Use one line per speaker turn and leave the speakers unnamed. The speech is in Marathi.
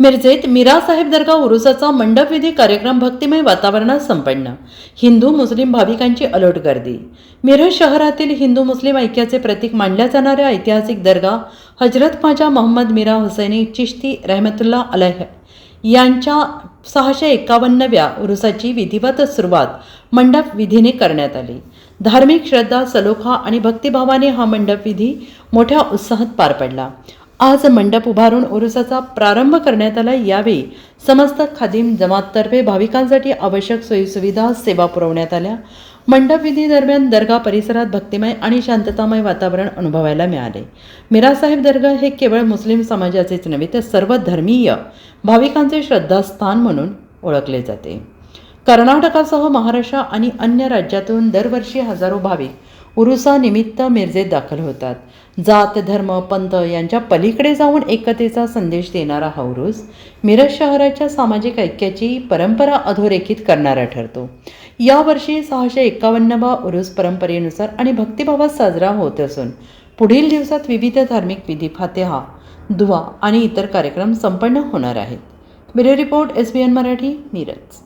मिरजेत मीरासाहेब दर्गा उरुसाचा मंडपविधी कार्यक्रम भक्तिमय वातावरणात संपन्न. हिंदू मुस्लिम भाविकांची अलोट गर्दी. मिरज शहरातील हिंदू मुस्लिम ऐक्याचे प्रतीक मानल्या जाणाऱ्या ऐतिहासिक दर्गा हजरत ख्वाजा मोहम्मद मीरा हुसैनी चिश्ती रहमतुल्ला अलह यांच्या सहाशे एकावन्नव्या उरुसाची विधिवत सुरुवात मंडप विधीने करण्यात आली. धार्मिक श्रद्धा सलोखा आणि भक्तिभावाने हा मंडप विधी मोठ्या उत्साहात पार पडला. आज मंडप उभारून उरुसाचा प्रारंभ करण्यात आला. यावेळी समस्त खादिम जमाततर्फे भाविकांसाठी आवश्यक सोयीसुविधा सेवा पुरवण्यात आल्या. मंडप विधी दरम्यान दर्गा परिसरात भक्तिमय आणि शांततामय वातावरण अनुभवायला मिळाले. मिरासाहेब दर्गा हे केवळ मुस्लिम समाजाचेच नव्हे तर सर्व धर्मीय भाविकांचे श्रद्धास्थान म्हणून ओळखले जाते. कर्नाटकासह महाराष्ट्र आणि अन्य राज्यातून दरवर्षी हजारो भाविक उरुसानिमित्त मिरजेत दाखल होतात. जात धर्म पंथ यांच्या पलीकडे जाऊन एकतेचा संदेश देणारा हा उरूस मिरज शहराच्या सामाजिक ऐक्याची परंपरा अधोरेखित करणारा ठरतो. यावर्षी सहाशे एकावन्नवा उरूस परंपरेनुसार आणि भक्तिभावात साजरा होत असून पुढील दिवसात विविध धार्मिक विधी फातेहा दुवा आणि इतर कार्यक्रम संपन्न होणार आहेत. Bureau report S B N Marathi Miraj.